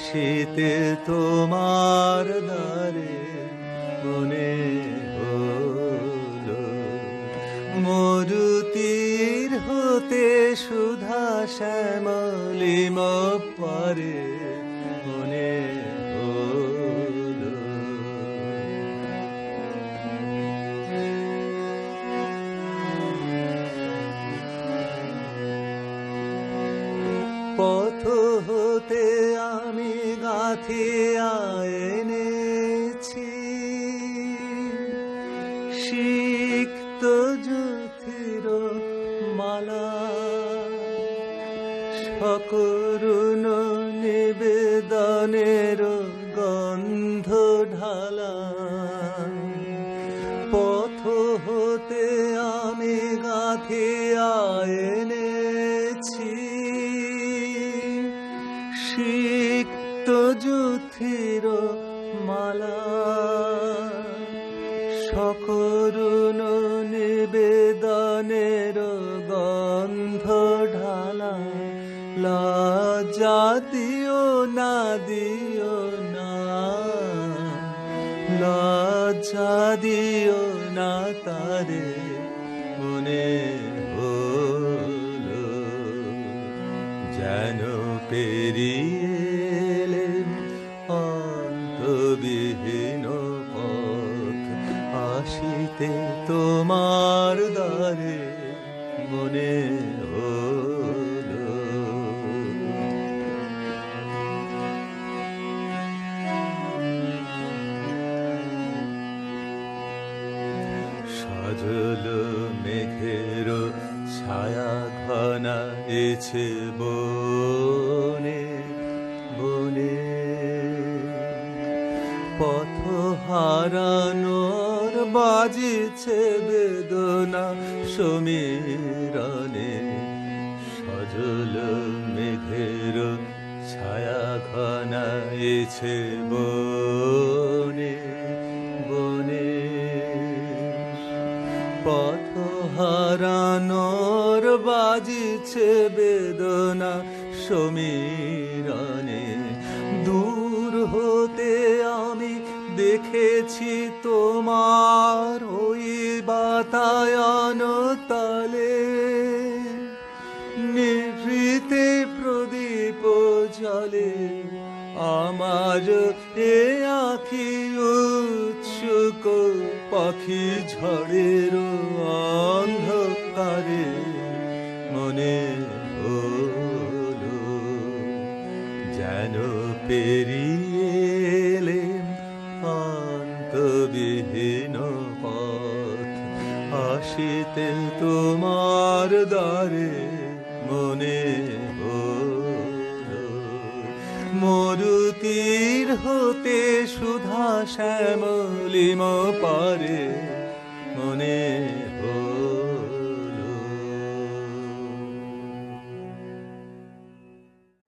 আসিতে তোমার দ্বারে মনে হলো। মরুতির হতে সুধা শ্যামলিম পরে মনে পথ হতে আমি গাথিয়া এনেছি সিক্ত জ্যোতির মালা সকরুণ নিবেদনের গন্ধ ঢালা পথ হতে আমি গাথিয়া এনেছি সিক্ত যুথির মালা। সকরুণ নিবেদনের গন্ধ ঢালা লজ্জা দিও না দিও না। লজ্জা দিও না তারে মনে যেন পেরিয়ে আসিতে তোমার দ্বারে মনে হলো। সজল মেঘের ছায়া ঘনা এছে বনে পথ হারানোর বাজিছে বেদনা, সমীরণে সজল মেঘের ছায়া ঘনা এছে বনে বনে। পথ হারানোর বাজিছে বেদনা, সমীরণে দূর আমি দেখেছি তোমার ওই বাতায়ন তালে। নিভৃতে প্রদীপ জলে আমার এ আখি উৎসুক পাখি ঝড়ের অন্ধকারে। মনে হলো যেন পেরিয়ে অন্তবিহীন পথ। আসিতে তোমার দ্বারে মনে মরুতির হতে সুধা শ্যামলিম পারে।